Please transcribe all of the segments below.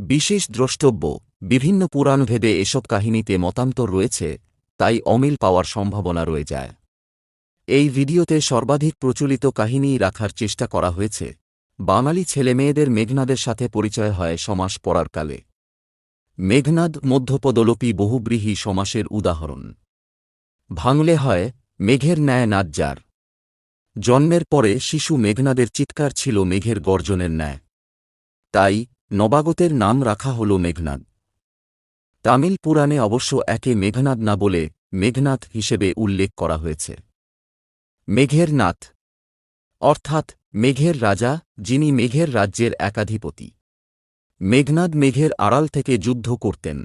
বিশেষ দ্রষ্টব্য, বিভিন্ন পুরাণভেদে এসব কাহিনীতে মতান্তর রয়েছে, তাই অমিল পাওয়ার সম্ভাবনা রয়ে যায়। এই ভিডিওতে সর্বাধিক প্রচলিত কাহিনী রাখার চেষ্টা করা হয়েছে। বাঙালি ছেলেমেয়েদের মেঘনাদের সাথে পরিচয় হয় সমাস পড়ার কালে। মেঘনাদ মধ্যপদলোপী বহুব্রীহী সমাসের উদাহরণ। ভাঙলে হয়, মেঘের ন্যায় নাজ্জার জন্মের পরে শিশু মেঘনাদের চিৎকার ছিল মেঘের গর্জনের ন্যায়। তাই নবাগতের নাম রাখা হল মেঘনাদ। তামিল পুরাণে অবশ্য একে মেঘনাদ না বলে মেঘনাথ হিসেবে উল্লেখ করা হয়েছে। মেঘের নাথ, অর্থাৎ মেঘের রাজা, যিনি মেঘের রাজ্যের একাধিপতি। মেঘনাদ মেঘের আড়াল থেকে যুদ্ধ করতেন।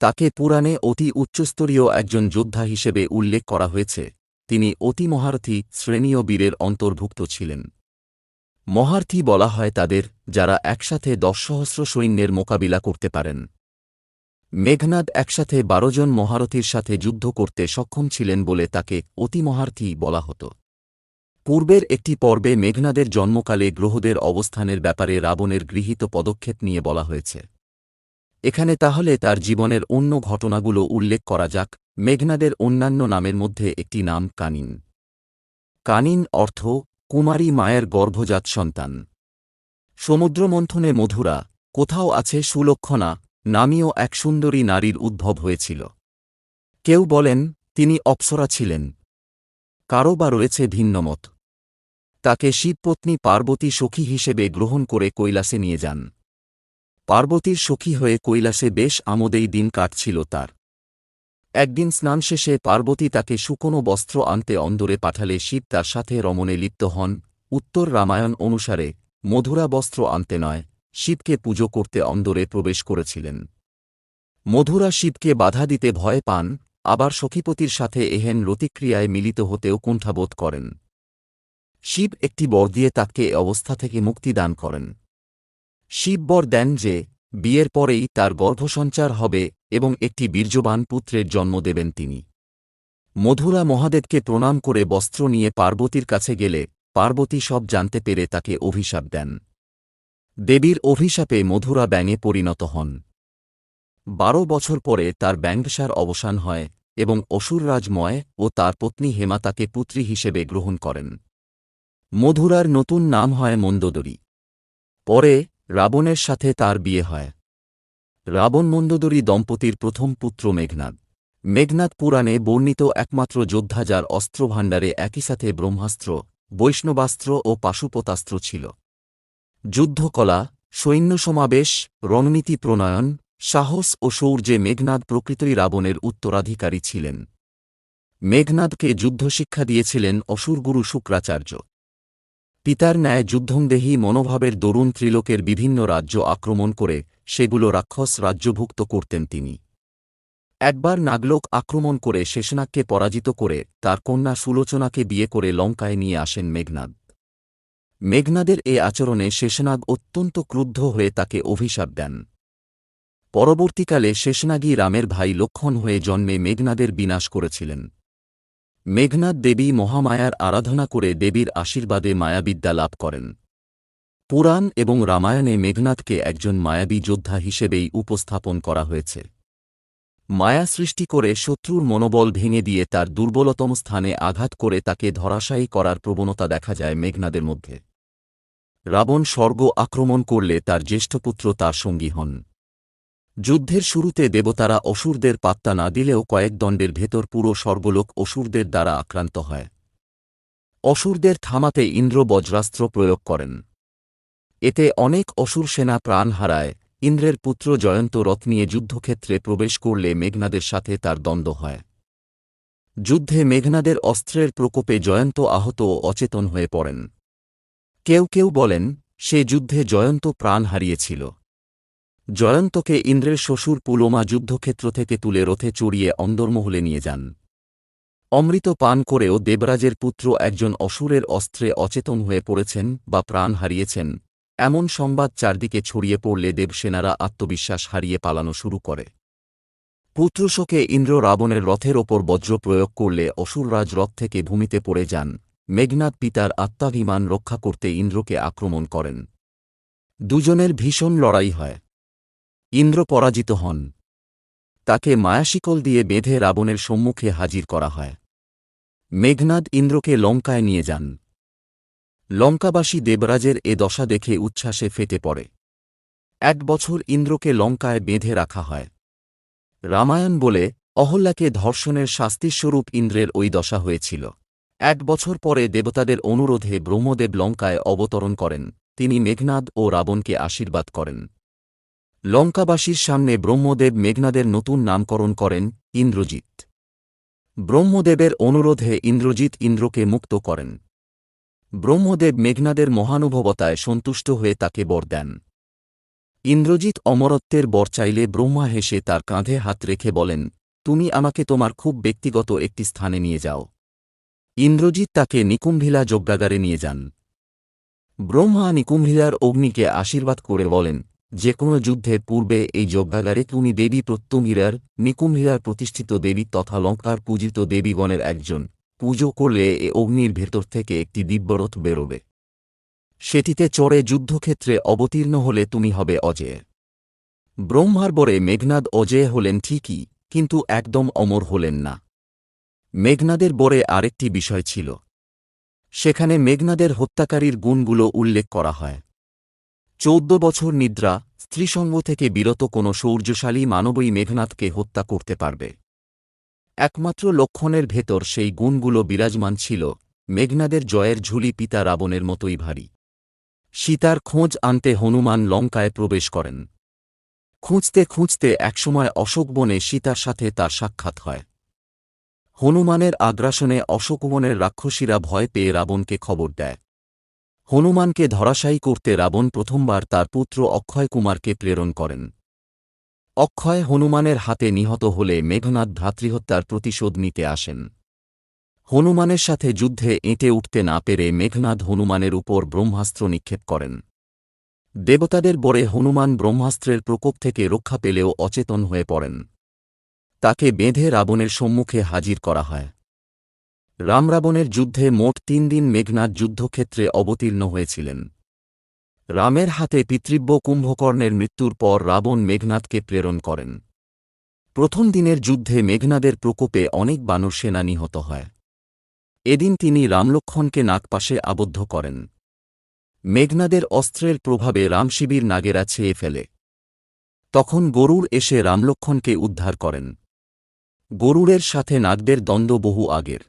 তাকে পুরাণে অতি উচ্চস্তরীয় একজন যোদ্ধা হিসেবে উল্লেখ করা হয়েছে। তিনি অতি মহারথী, শ্রেণীয় বীরের অন্তর্ভুক্ত ছিলেন। মহার্থী বলা হয় তাদের, যারা একসাথে দশ সহস্র সৈন্যের মোকাবিলা করতে পারেন। মেঘনাদ একসাথে বারো জন মহারথীর সাথে যুদ্ধ করতে সক্ষম ছিলেন বলে তাকে অতি মহার্থী বলা হতো। পূর্বের একটি পর্বে মেঘনাদের জন্মকালে গ্রহদের অবস্থানের ব্যাপারে রাবণের গৃহীত পদক্ষেপ নিয়ে বলা হয়েছে। এখানে তাহলে তার জীবনের অন্য ঘটনাগুলো উল্লেখ করা যাক। মেঘনাদের অন্যান্য নামের মধ্যে একটি নাম কানিন। কানিন অর্থ কুমারী মায়ের গর্ভজাত সন্তান। সমুদ্রমন্থনে মধুরা, কোথাও আছে সুলক্ষণা, নামীয় এক সুন্দরী নারীর উদ্ভব হয়েছিল। কেউ বলেন, তিনি অপ্সরা ছিলেন। কারও বা রয়েছে ভিন্নমত। তাকে শিবপত্নী পার্বতী সখী হিসেবে গ্রহণ করে কৈলাসে নিয়ে যান। পার্বতীর সখী হয়ে কৈলাসে বেশ আমোদেই দিন কাটছিল তার। একদিন স্নান শেষে পার্বতী তাকে শুকনো বস্ত্র আনতে অন্দরে পাঠালে শিব তার সাথে রমণে লিপ্ত হন। উত্তর রামায়ণ অনুসারে, মধুরা বস্ত্র আনতে নয়, শিবকে পুজো করতে অন্দরে প্রবেশ করেছিলেন। মধুরা শিবকে বাধা দিতে ভয় পান, আবার সখীপতির সাথে এহেন রতিক্রিয়ায় মিলিত হতেও কুণ্ঠাবোধ করেন। শিব একটি বর দিয়ে তাকে অবস্থা থেকে মুক্তি দান করেন। শিব বর দেন যে, বিয়ের পরেই তার গর্ভসঞ্চার হবে এবং একটি বীর্যবান পুত্রের জন্ম দেবেন তিনি। মধুরা মহাদেবকে প্রণাম করে বস্ত্র নিয়ে পার্বতীর কাছে গেলে পার্বতী সব জানতে পেরে তাকে অভিশাপ দেন। দেবীর অভিশাপে মধুরা ব্যাঙে পরিণত হন। বারো বছর পরে তার ব্যাংসার অবসান হয় এবং অসুররাজময় ও তার পত্নী হেমা তাকে পুত্রী হিসেবে গ্রহণ করেন। মধুরার নতুন নাম হয় মন্দোদরী। পরে রাবণের সাথে তার বিয়ে হয়। রাবণ মন্দোদরী দম্পতির প্রথম পুত্র মেঘনাদ। মেঘনাদ পুরাণে বর্ণিত একমাত্র যোদ্ধা যার অস্ত্রভাণ্ডারে একই সাথে ব্রহ্মাস্ত্র, বৈষ্ণবাস্ত্র ও পাশুপতাস্ত্র ছিল। যুদ্ধকলা সৈন্য সমাবেশ রণনীতি প্রণয়ন, সাহস ও শৌর্যে মেঘনাদ প্রকৃতই রাবণের উত্তরাধিকারী ছিলেন। মেঘনাদকে যুদ্ধশিক্ষা দিয়েছিলেন অসুরগুরু শুক্রাচার্য। পিতার ন্যায় যুদ্ধংদেহী মনোভাবের দরুণ ত্রিলোকের বিভিন্ন রাজ্য আক্রমণ করে সেগুলো রাক্ষস রাজ্যভুক্ত করতেন তিনি। একবার নাগলোক আক্রমণ করে শেষনাগকে পরাজিত করে তার কন্যা সুলোচনাকে বিয়ে করে লঙ্কায় নিয়ে আসেন মেঘনাদ। মেঘনাদের এ আচরণে শেষনাগ অত্যন্ত ক্রুদ্ধ হয়ে তাকে অভিশাপ দেন। পরবর্তীকালে শেষনাগী রামের ভাই লক্ষণ হয়ে জন্মে মেঘনাদের বিনাশ করেছিলেন। মেঘনাদ দেবী মহামায়ার আরাধনা করে দেবীর আশীর্বাদে মায়াবিদ্যা লাভ করেন। পুরাণ এবং রামায়ণে মেঘনাথকে একজন মায়াবী যোদ্ধা হিসেবেই উপস্থাপন করা হয়েছে। মায়া সৃষ্টি করে শত্রুর মনোবল ভেঙে দিয়ে তার দুর্বলতম স্থানে আঘাত করে তাকে ধরাশায়ী করার প্রবণতা দেখা যায় মেঘনাদের মধ্যে। রাবণ স্বর্গ আক্রমণ করলে তার জ্যেষ্ঠপুত্র তার সঙ্গী হন। যুদ্ধের শুরুতে দেবতারা অসুরদের পাত্তা না দিলেও কয়েক দণ্ডের ভেতর পুরো স্বর্গলোক অসুরদের দ্বারা আক্রান্ত হয়। অসুরদের থামাতে ইন্দ্র বজ্রাস্ত্র প্রয়োগ করেন। এতে অনেক অসুর সেনা প্রাণ হারায়। ইন্দ্রের পুত্র জয়ন্ত রথ নিয়ে যুদ্ধক্ষেত্রে প্রবেশ করলে মেঘনাদের সাথে তার দ্বন্দ্ব হয়। যুদ্ধে মেঘনাদের অস্ত্রের প্রকোপে জয়ন্ত আহত ও অচেতন হয়ে পড়েন। কেউ কেউ বলেন, সে যুদ্ধে জয়ন্ত প্রাণ হারিয়েছিল। জয়ন্তকে ইন্দ্রের শ্বশুর পুলোমা যুদ্ধক্ষেত্র থেকে তুলে রথে চড়িয়ে অন্দরমহলে নিয়ে যান। অমৃত পান করেও দেবরাজের পুত্র একজন অসুরের অস্ত্রে অচেতন হয়ে পড়েছেন বা প্রাণ হারিয়েছেন এমন সংবাদ চারদিকে ছড়িয়ে পড়লে দেবসেনারা আত্মবিশ্বাস হারিয়ে পালানো শুরু করে। পুত্রশোকে ইন্দ্র রাবণের রথের ওপর বজ্র প্রয়োগ করলে অসুররাজ রথ থেকে ভূমিতে পড়ে যান। মেঘনাদ পিতার আত্মাভিমান রক্ষা করতে ইন্দ্রকে আক্রমণ করেন। দুজনের ভীষণ লড়াই হয়। ইন্দ্র পরাজিত হন। তাকে মায়াশিকল দিয়ে বেঁধে রাবণের সম্মুখে হাজির করা হয়। মেঘনাদ ইন্দ্রকে লঙ্কায় নিয়ে যান। লঙ্কাবাসী দেবরাজের এ দশা দেখে উচ্ছ্বাসে ফেটে পড়ে। এক বছর ইন্দ্রকে লঙ্কায় বেঁধে রাখা হয়। রামায়ণ বলে, অহল্যাকে ধর্ষণের শাস্তিস্বরূপ ইন্দ্রের ওই দশা হয়েছিল। এক বছর পরে দেবতাদের অনুরোধে ব্রহ্মদেব লঙ্কায় অবতরণ করেন, তিনি মেঘনাদ ও রাবণকে আশীর্বাদ করেন। লঙ্কাবাসীর সামনে ব্রহ্মদেব মেঘনাদের নতুন নামকরণ করেন, ইন্দ্রজিৎ। ব্রহ্মদেবের অনুরোধে ইন্দ্রজিৎ ইন্দ্রকে মুক্ত করেন। ব্রহ্মদেব মেঘনাদের মহানুভবতায় সন্তুষ্ট হয়ে তাকে বর দেন। ইন্দ্রজিৎ অমরত্বের বর চাইলে ব্রহ্মা হেসে তার কাঁধে হাত রেখে বলেন, তুমি আমাকে তোমার খুব ব্যক্তিগত একটি স্থানে নিয়ে যাও। ইন্দ্রজিৎ তাকে নিকুম্ভিলা যজ্ঞাগারে নিয়ে যান। ব্রহ্মা নিকুম্ভিলার অগ্নিকে আশীর্বাদ করে বলেন, যে কোনো যুদ্ধের পূর্বে এই যজ্ঞাগারে তুমি দেবী প্রত্যঙ্গিরার নিকুম্ভিলার প্রতিষ্ঠিত দেবী তথা লঙ্কার পূজিত দেবীগণের একজন। পুজো করলে এ অগ্নির ভেতর থেকে একটি দিব্যরথ বেরোবে। সেটিতে চড়ে যুদ্ধক্ষেত্রে অবতীর্ণ হলে তুমি হবে অজেয়। ব্রহ্মার বরে মেঘনাদ অজেয় হলেন ঠিকই, কিন্তু একদম অমর হলেন না। মেঘনাদের বরে আরেকটি বিষয় ছিল। সেখানে মেঘনাদের হত্যাকারীর গুণগুলো উল্লেখ করা হয়। চৌদ্দ বছর নিদ্রা, স্ত্রীসঙ্গ থেকে বিরত কোনো শৌর্যশালী মানবই মেঘনাথকে হত্যা করতে পারবে। একমাত্র লক্ষণের ভেতর সেই গুণগুলো বিরাজমান ছিল, মেঘনাদের জয়ের ঝুলি পিতা রাবণের মতোই ভারী। সীতার খোঁজ আনতে হনুমান লঙ্কায় প্রবেশ করেন। খুঁজতে খুঁজতে একসময় অশোকবনে সীতার সাথে তার সাক্ষাৎ হয়। হনুমানের আগ্রাসনে অশোকবনের রাক্ষসীরা ভয় পেয়ে রাবণকে খবর দেয়। হনুমানকে ধরাশায়ী করতে রাবণ প্রথমবার তার পুত্র অক্ষয় কুমারকে প্রেরণ করেন। অক্ষয় হনুমানের হাতে নিহত হলে মেঘনাথ ভ্রাতৃহত্যার প্রতিশোধ নিতে আসেন। হনুমানের সাথে যুদ্ধে এঁটে উঠতে না পেরে মেঘনাথ হনুমানের উপর ব্রহ্মাস্ত্র নিক্ষেপ করেন। দেবতাদের বরে হনুমান ব্রহ্মাস্ত্রের প্রকোপ থেকে রক্ষা পেলেও অচেতন হয়ে পড়েন। তাকে বেঁধে রাবণের সম্মুখে হাজির করা হয়। রামরাবণের যুদ্ধে মোট তিন দিন মেঘনাথ যুদ্ধক্ষেত্রে অবতীর্ণ হয়েছিলেন। রামের হাতে পিতৃব্য কুম্ভকর্ণের মৃত্যুর পর রাবণ মেঘনাথকে প্রেরণ করেন। প্রথম দিনের যুদ্ধে মেঘনাদের প্রকোপে অনেক বানর সেনা নিহত হয়। এদিন তিনি রামলক্ষণকে নাগপাশে আবদ্ধ করেন। মেঘনাদের অস্ত্রের প্রভাবে রামশিবির নাগেরা ছেয়ে ফেলে। তখন গরুর এসে রামলক্ষণকে উদ্ধার করেন। গরুরের সাথে নাগদের দ্বন্দ্ব বহু আগের।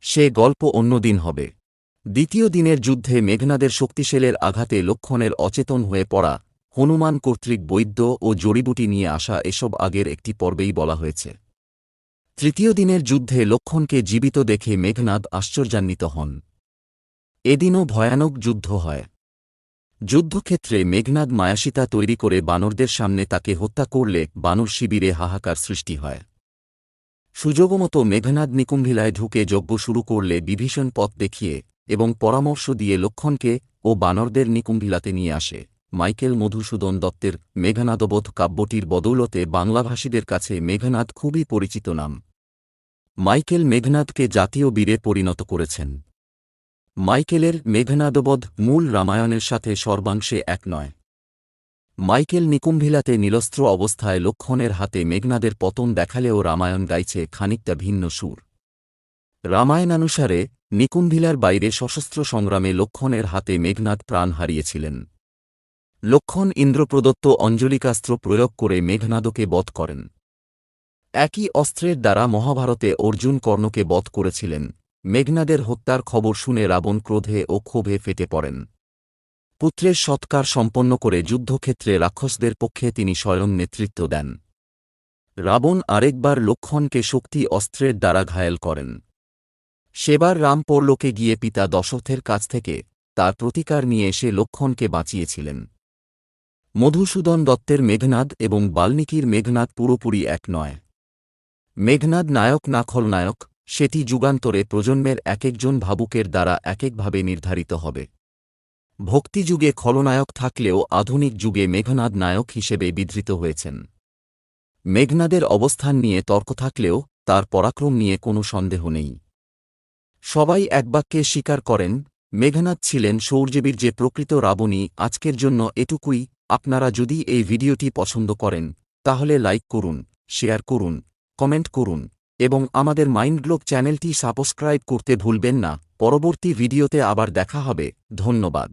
সে গল্প অন্যদিন হবে। দ্বিতীয় দিনের যুদ্ধে মেঘনাদের শক্তিশালের আঘাতে লক্ষণের অচেতন হয়ে পড়া হনুমান কর্তৃক বৈদ্য ও জড়িবুটি নিয়ে আসা এসব আগের একটি পর্বেই বলা হয়েছে। তৃতীয় দিনের যুদ্ধে লক্ষণকে জীবিত দেখে মেঘনাদ আশ্চর্যান্বিত হন। এদিনও ভয়ানক যুদ্ধ হয়। যুদ্ধক্ষেত্রে মেঘনাদ মায়াসিতা তৈরি করে বানরদের সামনে তাকে হত্যা করলে বানর শিবিরে হাহাকার সৃষ্টি হয়। সুযোগমতো মেঘনাদ নিকুম্ভিলায় ঢুকে যজ্ঞ শুরু করলে বিভীষণ পথ দেখিয়ে এবং পরামর্শ দিয়ে লক্ষণকে ও বানরদের নিকুম্ভিলাতে নিয়ে আসে। মাইকেল মধুসূদন দত্তের মেঘনাদবোধ কাব্যটির বদৌলতে বাংলাভাষীদের কাছে মেঘনাদ খুবই পরিচিত নাম। মাইকেল মেঘনাদকে জাতীয় বীরে পরিণত করেছেন। মাইকেলের মেঘনাদবোধ মূল রামায়ণের সাথে সর্বাংশে এক নয়। মাইকেল নিকুম্ভিলাতে নিলস্ত্র অবস্থায় লক্ষণের হাতে মেঘনাদের পতন দেখালেও রামায়ণ গাইছে খানিকটা ভিন্ন সুর। রামায়ণানুসারে নিকুম্ভিলার বাইরে সশস্ত্র সংগ্রামে লক্ষণের হাতে মেঘনাদ প্রাণ হারিয়েছিলেন। লক্ষণ ইন্দ্রপ্রদত্ত অঞ্জলিকাস্ত্র প্রয়োগ করে মেঘনাদকে বধ করেন। একই অস্ত্রের দ্বারা মহাভারতে অর্জুন কর্ণকে বধ করেছিলেন। মেঘনাদের হত্যার খবর শুনে রাবণ ক্রোধে ও ক্ষোভে ফেটে পড়েন। পুত্রের সৎকার সম্পন্ন করে যুদ্ধক্ষেত্রে রাক্ষসদের পক্ষে তিনি স্বয়ং নেতৃত্ব দেন। রাবণ আরেকবার লক্ষণকে শক্তি অস্ত্রের দ্বারা ঘায়েল করেন। সেবার রাম পরলোকে গিয়ে পিতা দশরথের কাছ থেকে তার প্রতিকার নিয়ে এসে লক্ষণকে বাঁচিয়েছিলেন। মধুসূদন দত্তের মেঘনাদ এবং বাল্মীকির মেঘনাদ পুরোপুরি এক নয়। মেঘনাদ নায়ক না খলনায়ক, সেটি যুগান্তরে প্রজন্মের একেকজন ভাবুকের দ্বারা একেকভাবে নির্ধারিত হবে। ভক্তিযুগে খলনায়ক থাকলেও আধুনিক যুগে মেঘনাদ নায়ক হিসেবে বিধৃত হয়েছেন। মেঘনাদের অবস্থান নিয়ে তর্ক থাকলেও তার পরাক্রম নিয়ে কোনো সন্দেহ নেই। সবাই একবাক্যে স্বীকার করেন মেঘনাথ ছিলেন সৌরজীবীর যে প্রকৃত রাবণী, আজকের জন্য এটুকুই, আপনারা যদি এই ভিডিওটি পছন্দ করেন, তাহলে লাইক করুন, শেয়ার করুন, কমেন্ট করুন, এবং আমাদের মাইন্ডগ্লোব চ্যানেলটি সাবস্ক্রাইব করতে ভুলবেন না। পরবর্তী ভিডিওতে আবার দেখা হবে, ধন্যবাদ।